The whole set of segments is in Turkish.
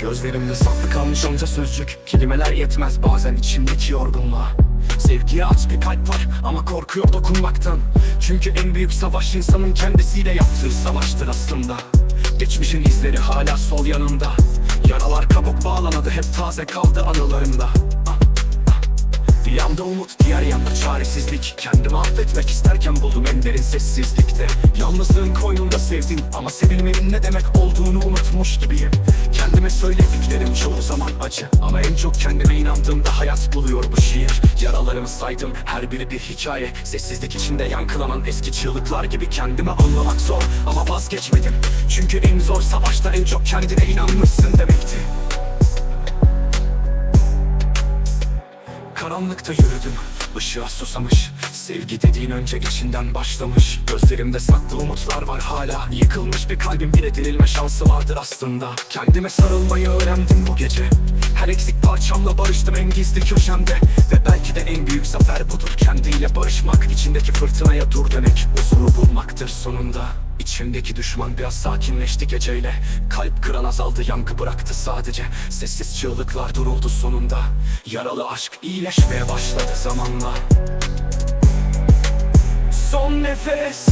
Gözlerimde saklı kalmış onca sözcük. Kelimeler yetmez bazen içimdeki yorgunluğa. Sevgiye aç bir kalp var ama korkuyor dokunmaktan. Çünkü en büyük savaş insanın kendisiyle yaptığı savaştır aslında. Geçmişin izleri hala sol yanımda Yaralar kabuk bağlanadı hep taze kaldı anılarımda. Bir yanda umut diğer yanda çaresizlik. Kendimi affetmek isterken buldum en derin sessizlikte. Yalnızlığın koynunda sevdim ama sevilmenin ne demek olduğunu unutmuş gibiyim Kendime söylediklerim çoğu zaman acı. Ama en çok kendime inandığımda hayat buluyor bu şiir. Yaralarımı saydım her biri bir hikaye. Sessizlik içinde yankılanan eski çığlıklar gibi Kendime anlamak zor ama vazgeçmedim Çünkü en zor savaşta en çok kendine inanmışsın demekti. Karanlıkta yürüdüm, ışığa susamış. Sevgi dediğin önce içinden başlamış. Gözlerimde saklı umutlar var hala. Yıkılmış bir kalbin bile dirilme şansı vardır aslında. Kendime sarılmayı öğrendim bu gece. Her eksik parçamla barıştım en gizli köşemde. Ve belki de en büyük zafer budur Kendiyle barışmak, içindeki fırtınaya dur demek Huzuru bulmaktır sonunda İçimdeki düşman biraz sakinleşti geceyle. Kalp kıran azaldı yankı bıraktı sadece. Sessiz çığlıklar duruldu sonunda. Yaralı aşk iyileşmeye başladı zamanla. Son nefes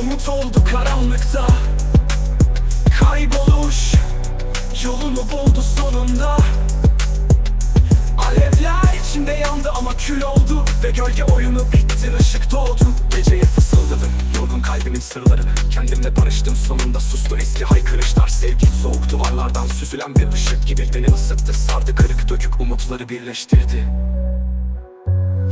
Umut oldu karanlıkta. Kayboluş Yolunu buldu sonunda. Alevler içinde yandı ama kül oldu Ve gölge oyunu bitti ışık doğdu. Geceye kalbimin sırlarını Kendimle barıştım sonunda sustu. Eski haykırışlar Sevgi soğuk duvarlardan süzülen bir ışık gibi Beni ısıttı. Sardı kırık dökük umutları birleştirdi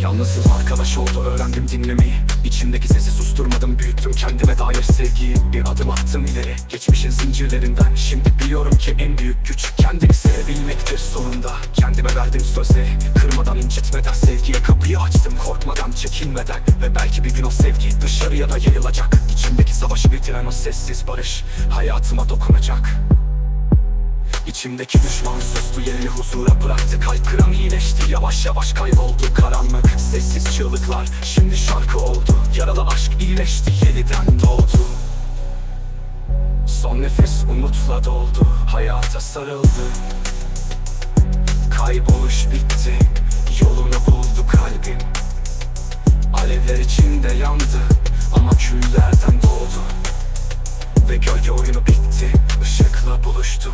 Yalnızım arkadaş oldu öğrendim dinlemeyi. İçimdeki sesi susturmadım büyüttüm kendime dair sevgiyi. Bir adım attım ileri geçmişin zincirlerinden. Şimdi biliyorum ki en büyük güç kendini sevebilmektir sonunda. Kendime verdim sözleri kırmadan incitmeden. Sevgiye kapıyı açtım korkmadan çekinmeden. Ve belki bir gün o sevgi dışarıya da yayılacak. İçimdeki savaşı bitiren o sessiz barış hayatıma dokunacak İçimdeki düşman sustu yerini huzura bıraktı. Kalp kıran iyileşti yavaş yavaş kayboldu karanlık. Sessiz çığlıklar şimdi şarkı oldu. Yaralı aşk iyileşti yeniden doğdu. Son nefes umutla doldu Hayata sarıldı. Kayboluş bitti Yolunu buldu kalbim. Alevler içinde yandı Ama küllerden doğdu. Ve gölge oyunu bitti Işıkla buluştu